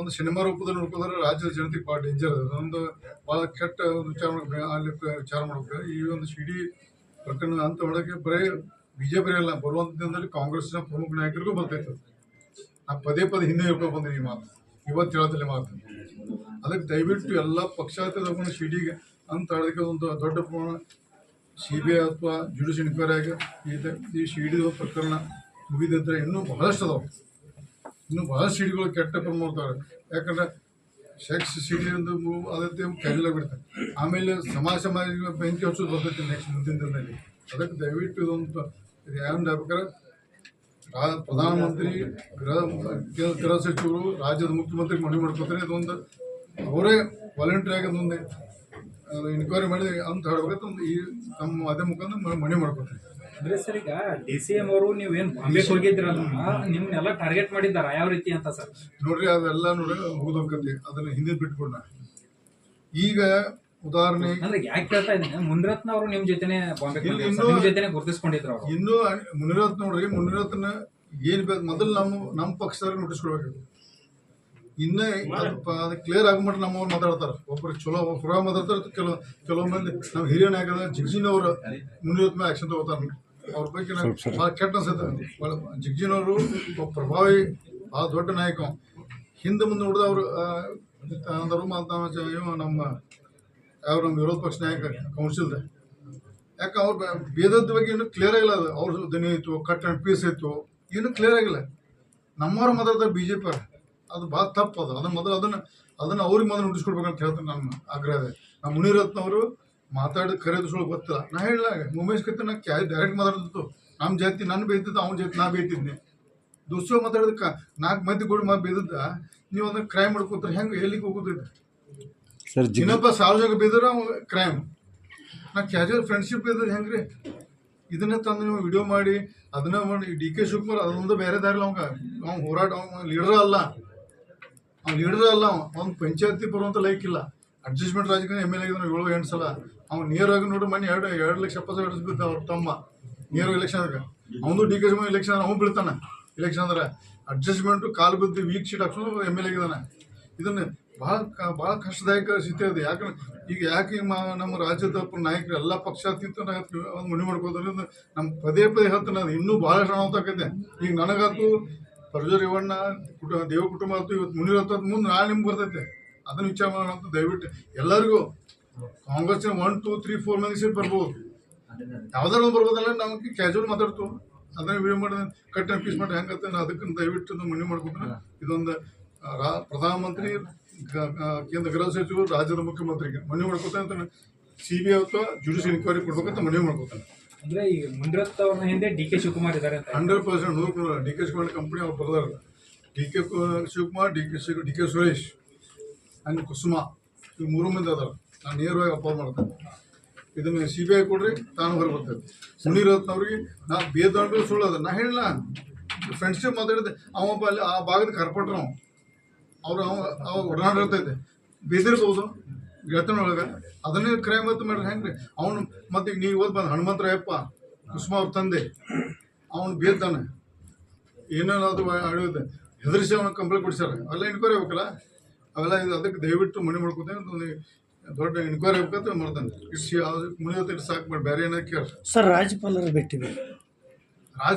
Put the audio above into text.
ಒಂದು ಸಿನಿಮಾ ರೂಪದಲ್ಲಿ ನೋಡ್ಕೊಂಡ್ರೆ ರಾಜ್ಯದ ಜನತೆಗೆ ಭಾಳ ಡೇಂಜರ್ ಅದ. ಒಂದು ಭಾಳ ಕೆಟ್ಟ ಒಂದು ವಿಚಾರ ಮಾಡ್ಬೇಕು ಅಲ್ಲಿ ವಿಚಾರ ಮಾಡ್ಬೇಕು. ಈ ಒಂದು ಸಿಡಿ ಪ್ರಕರಣ ಅಂತ ಒಳಗೆ ಬರೀ ಬಿಜೆಪಿ ಅಲ್ಲ, ಬರುವಂತ ದಿನದಲ್ಲಿ ಕಾಂಗ್ರೆಸ್ನ ಪ್ರಮುಖ ನಾಯಕರಿಗೂ ಬರ್ತೈತೆ ನಾ ಪದೇ ಪದೇ ಹಿಂದೆ ಹೇಳ್ಕೊಂಡು ಬಂದೆ ಈ ಮಾತು. ಇವತ್ತು ಹೇಳ್ತಿಲ್ಲ ಈ ಮಾತು. ಅದಕ್ಕೆ ದಯವಿಟ್ಟು ಎಲ್ಲ ಪಕ್ಷಾತೀತ ಸಿ ಡಿಗೆ ಅಂತ ಹೇಳೋದಕ್ಕೆ ಒಂದು ದೊಡ್ಡ ಪ್ರಮಾಣ ಸಿ ಬಿ ಐ ಅಥವಾ ಜುಡಿಷಿಯಲ್ ಇನ್ಕ್ವೈರಿ ಆಗಿ ಈ ಸಿ ಡಿ ಪ್ರಕರಣ ಮುಗಿದಿದ್ರೆ ಇನ್ನೂ ಬಹಳಷ್ಟು ಅದಾವೆ. ಇನ್ನು ಬಹಳ ಸಿಡಿಗಳು ಕೆಟ್ಟ ಮಾಡ್ತಾರೆ. ಯಾಕಂದ್ರೆ ಸೆಕ್ಸ್ ಸಿಡಿ ಒಂದು ಅದಕ್ಕೆ ಕ್ಯಾಜುಲ್ ಬಿಡ್ತಾರೆ ಆಮೇಲೆ ಸಮಾಜ ಸಮಾಜ ಬೆಂಕಿ ಹಚ್ಚೋದು ಬರ್ತೈತಿ ನೆಕ್ಸ್ಟ್ ಮುಂದಿನ ದಿನದಲ್ಲಿ ಅದಕ್ಕೆ ದಯವಿಟ್ಟು ಇದೊಂದು ಇದು ಏನು ಆಗ್ಬೇಕಾದ್ರೆ ರಾ- ಪ್ರಧಾನಮಂತ್ರಿ, ಗೃಹ ಗೃಹ ಸಚಿವರು, ರಾಜ್ಯದ ಮುಖ್ಯಮಂತ್ರಿ ಮನವಿ ಮಾಡ್ಕೊತಾರೆ. ಇದೊಂದು ಅವರೇ ವಾಲಂಟಿಯರ್ ಆಗಿ ಅದೊಂದು ಇನ್ಕ್ವೈರಿ ಮಾಡಿ ಅಂತ ಹೇಳ್ಬೇಕಂತ ಈ ತಮ್ಮ ಅದೇ ಮುಖಾಂತರ ಮನವಿ ಮಾಡ್ಕೊತಾರೆ. ಅಂದ್ರೆ ಸರ್ ಈಗ ಡಿ ಸಿ ಎಂ ಅವರು ನೀವೇನ್ ಬಾಂಬೆ ಹೋಗಿದ್ರಲ್ಲ ನಿಮ್ನೆಲ್ಲ ಟಾರ್ಗೆಟ್ ಮಾಡಿದ್ದಾರ? ಯಾವ ರೀತಿ ಅಂತ ಸರ್? ನೋಡ್ರಿ ಅದೆಲ್ಲ ನೋಡ್ರಿ ಮುಗಿದೋಗ್ತೈತಿ. ಅದನ್ನ ಹಿಂದೆ ಬಿಟ್ಕೊಂಡ ಈಗ ಉದಾಹರಣೆ ಅಂದ್ರೆ ಯಾಕೆ ಕೇಳ್ತಾ ಇದ್ದೀನಿ ಮುನಿರತ್ನ ಅವರು ನಿಮ್ ಜೊತೆನೆ ಬಾಂಬೆ ನಿಮ್ ಜೊತೆನೆ ಗುರುತಿಸ್ಕೊಂಡಿದ್ರು ಅವರು. ಇನ್ನು ಮುನಿರತ್ನ ನೋಡ್ರಿ ಮುನಿರತ್ನ ಏನ್ ಬೇಕು ಮೊದಲು ನಮ್ಮ ನಮ್ಮ ಪಕ್ಷದವ್ರಿಗೆ ನೋಟಿಸ್ ಕೊಡ್ಬೇಕು. ಇನ್ನ ಅದು ಕ್ಲಿಯರ್ ಆಗಮಟ್ಟ ನಮ್ಮವ್ರು ಮಾತಾಡ್ತಾರೆ. ಒಬ್ರು ಚಲೋ ಹೊರ ಮಾತಾಡ್ತಾರೆ ಕೆಲವು ಕೆಲವು ಮಂದಿ ನಮ್ಮ ಹಿರಿಯ ನಾಯಕ ಜಗಜಿನವರು ಅವರು ಮುನಿರತ್ನ ಆಕ್ಷನ್ ತಗೋತಾರೆ. ಅವ್ರ ಬಗ್ಗೆ ನಂಗೆ ಭಾಳ ಕೆಟ್ಟ ಅನ್ಸುತ್ತೆ. ಭಾಳ ಜಿಗ್ಜಿನ್ ಅವರು ಒಬ್ಬ ಪ್ರಭಾವಿ ಭಾಳ ದೊಡ್ಡ ನಾಯಕ. ಹಿಂದೆ ಮುಂದೆ ನೋಡಿದ ಅವರು ಅಂದರು ಇವ ನಮ್ಮ ಯಾವ ನಮ್ಮ ವಿರೋಧ ಪಕ್ಷ ನಾಯಕ ಕೌನ್ಸಿಲ್ದ. ಯಾಕೆ ಅವ್ರ ಭೇದದ ಬಗ್ಗೆ ಇನ್ನೂ ಕ್ಲಿಯರ್ ಆಗಿಲ್ಲ ಅದು. ಅವ್ರ ದನಿ ಇತ್ತು ಕಟ್ ಆ್ಯಂಡ್ ಪೀಸ್ ಇತ್ತು ಇನ್ನೂ ಕ್ಲಿಯರ್ ಆಗಿಲ್ಲ. ನಮ್ಮವ್ರ ಮೊದಲ ಬಿ ಜೆ ಪಿ ಅದು ಭಾಳ ತಪ್ಪು ಅದು. ಅದನ್ನ ಮೊದಲು ಅದನ್ನು ಅದನ್ನು ಅವ್ರಿಗೆ ಮೊದಲು ನುಡಿಸ್ಕೊಡ್ಬೇಕಂತ ಹೇಳ್ತಾರೆ ಹೇಳ್ತೀನಿ ನನ್ನ ಆಗ್ರಹ ಇದೆ ನಮ್ಮ ಮುನಿರತ್ನ ಅವರು ಕರೆದ ಸುಳ್ಳು ಗೊತ್ತಿಲ್ಲ. ನಾ ಹೇಳಿಲ್ಲ ಉಮೇಶ್ ಕತ್ತೆ ನಾ ಕ್ಯಾ ಡೈರೆಕ್ಟ್ ಮಾತಾಡ್ತಿತ್ತು ನಮ್ಮ ಜಾತಿ ನನ್ನ ಬೈತಿದ್ದು ಅವ್ನ ಜಾತಿ ನಾ ಬೇಯ್ತಿದ್ನಿ. ದುಸ್ಸು ಮಾತಾಡಿದಕ್ಕೆ ನಾಲ್ಕು ಮಂದಿ ಕೂಡ ಮಾತು ಬೇಯ್ದಿದ್ದ ನೀವು ಅದನ್ನ ಕ್ರೈಮ್ ಮಾಡ್ಕೋತಾರೆ ಹೆಂಗೆ ಎಲ್ಲಿಗೆ ಹೋಗೋದಿಲ್ಲ ಸರ್ ಇನ್ನೊಬ್ಬ ಸಾರ್ವಜನಿಕ ಬಿದ್ದರೆ ಕ್ರೈಮ್ ನಾ ಕ್ಯಾಜುವಲ್ ಫ್ರೆಂಡ್ಶಿಪ್ ಇದ್ರೆ ಹೆಂಗ್ರಿ? ಇದನ್ನ ತಂದು ನೀವು ವಿಡಿಯೋ ಮಾಡಿ ಅದನ್ನ ಮಾಡಿ ಡಿ ಕೆ ಶಿವಕುಮಾರ್ ಅದೊಂದು ಬೇರೆ ದಾರಿ ಅವಂಗ. ಅವ್ನು ಹೋರಾಟ ಅವ್ನು ಲೀಡರ್ ಅಲ್ಲ. ಅವ್ನು ಲೀಡರ್ ಅಲ್ಲ ಅವ. ಅವ್ನು ಪಂಚಾಯತಿ ಬರುವಂಥ ಲೈಕ್ ಇಲ್ಲ. ಅಡ್ಜಸ್ಟ್ಮೆಂಟ್ ರಾಜಕೀಯ ಎಂ ಎಲ್ ಎಗಿದ್ರು ಏಳು, ಎಂಟು ಸಲ. ಅವ್ನು ನೇರವಾಗಿ ನೋಡಿ ಮನೆ ಎರಡು ಎರಡು ಲಕ್ಷ ಎಪ್ಪತ್ತು ಸಾವಿರ ಸಿಗುತ್ತೆ ಅವ್ರ ತಮ್ಮ. ನೇರ ಎಲೆಕ್ಷನ್ ಅವನು ಡಿ ಕೆ ಶಿವಕುಮಾರ್ ಎಲೆಕ್ಷನ್ ಅವ್ನು ಬೀಳ್ತಾನೆ. ಎಲೆಕ್ಷನ್ ಅಂದ್ರೆ ಅಡ್ಜಸ್ಟ್ಮೆಂಟು ಕಾಲು ಬಿದ್ದು ವೀಕ್ ಶೀಟ್ ಹಾಕ್ಸೋದು ಎಂ ಎಲ್ ಎಗಿದಾನೆ ಇದನ್ನ ಭಾಳ ಭಾಳ ಕಷ್ಟದಾಯಕ ಸ್ಥಿತಿ ಇದೆ ಯಾಕಂದ್ರೆ ಈಗ ಯಾಕೆ ನಮ್ಮ ರಾಜ್ಯದ ನಾಯಕರು ಎಲ್ಲ ಪಕ್ಷಾತೀತ ಒಂದು ಮನೆ ಮಾಡ್ಕೋದ್ರೆ ನಮ್ಮ ಪದೇ ಪದೇ ಹೇಳ್ತಾನೆ ಅದು. ಇನ್ನೂ ಭಾಳ ಅನಾಹುತಾಕೈತೆ ಈಗ ನನಗಂತೂ, ಪರ್ಜೋರ್ ರೇವಣ್ಣ ಕುಟ ದೇವ ಕುಟುಂಬ ಆಯ್ತು ಇವತ್ತು ಮುನಿರತ್ತ ಮುಂದೆ ನಾಳೆ ನಿಮ್ಗೆ ಬರ್ತೈತೆ. ಅದನ್ನ ವಿಚಾರ ಮಾಡೋಣ ಅಂತ ದಯವಿಟ್ಟು ಎಲ್ಲರಿಗೂ Congress one two three four ಮಂದಿ ಸೀಟ್ ಬರ್ಬೋದು. ಯಾವ್ದಾರು ಒಂದು ಬರ್ಬೋದಲ್ಲ ನಾವು ಕ್ಯಾಶುವಲ್ ಮಾತಾಡ್ತು. ಅದನ್ನ ವಿಡಿಯೋ ಮಾಡಿದ ಕಟ್ ಪೀಸ್ ಮಾಡಿ ಹೆಂಗತ್ತೆ ಅದಕ್ಕೆ ದಯವಿಟ್ಟು ಮನವಿ ಮಾಡ್ಕೊತೀನಿ ಇದೊಂದು ರಾ ಪ್ರಧಾನಮಂತ್ರಿ ಕೇಂದ್ರ ಗೃಹ ಸಚಿವರು ರಾಜ್ಯದ ಮುಖ್ಯಮಂತ್ರಿಗೆ ಮನವಿ ಮಾಡ್ಕೊತಾನೆ ಅಂತ ಸಿ ಬಿ ಐ ಅಥವಾ ಜುಡಿಷಿಯಲ್ ಇನ್ಕ್ವೈರಿ ಕೊಡ್ಬೇಕಂತ ಮನವಿ ಮಾಡ್ಕೊತಾನೆ ಅಂದ್ರೆ ಈಗ ಮುಂಡ್ರತ್ ಅವ್ರ ಹಿಂದೆ ಡಿ ಕೆ ಶಿವಕುಮಾರ್ ಇದ್ದಾರೆ ಅಂತ ಹಂಡ್ರೆಡ್ ಪರ್ಸೆಂಟ್ ನೂರು. ಡಿ ಕೆ ಶಿವಕುಮಾರ್ ಕಂಪ್ನಿ ಅವ್ರು ಬರ್ದಾರ D K Shivakumar D K D K Suresh. And Kusuma ಈ ಮೂರು ಮಂದಿ ಅದಾರ ನಾನು ನೇರವಾಗಿ ಅಪೋಸ್ ಮಾಡ್ತೇನೆ ಇದನ್ನ ಸಿ ಬಿ ಐ ಕೊಡ್ರಿ ತಾನು ಹೊರಗೆ ಬರ್ತೇವೆ ಮುನಿರತ್ನವ್ರಿಗೆ ನಾ ಬೇದಾಡ್ಬೇಕು ಸುಳ್ಳು ಅದ ನಾ ಹೇಳಿಲ್ಲ ಫ್ರೆಂಡ್ಶಿಪ್ ಮಾತಾಡಿದೆ ಅವಪ್ಪ ಅಲ್ಲಿ ಆ ಭಾಗದ ಕರ್ಪಟ್ರ ಅವ ಅವ್ರು ಅವ ಅವ ಒಡನಾಡಿರ್ತೈತೆ ಬೇದಿರ್ಬೋದು ಗೆಳತನೊಳಗೆ ಅದನ್ನೇ ಕ್ರೈಮ್ ಮತ್ತು ಮಾಡ್ರಿ ಹೆಂಗ್ರಿ ಅವನು ಮತ್ತೆ ಈಗ ನೀವು ಓದ್ ಬಂದು ಹನುಮಂತರಾಯಪ್ಪ ಕುಸುಮ ಅವ್ರ ತಂದೆ ಅವನು ಬೇದಾನೆ ಏನೇನು ಅದು ಅಳಿಯುತ್ತೆ ಹೆದರಿಸಿ ಅವನ ಕಂಪ್ಲೇಂಟ್ ಕೊಡ್ಸ್ಯಾರ ಅಲ್ಲ ಇನ್ಕ್ವೈರಿ ಆಗ್ಬೇಕಲ್ಲ ಅವೆಲ್ಲ ಇದು ಅದಕ್ಕೆ ದಯವಿಟ್ಟು ಮನೆ ಮಾಡ್ಕೊತೇನೆ ದೊಡ್ಡ ಎನ್ಕ್ವೈರಿ ಆಗ್ಬೇಕಂತ ಮಾಡ್ತಾನೆ. ಇಷ್ಟು ಮುನಿಯತ್ತೆ ಸಾಕು ಮಾಡಿ ಬೇರೆ ಏನಾದ್ರು ಕೇಳಿ ಸರ್ ರಾಜ್ಯಪಾಲರು ಭೇಟಿ ರಾಜ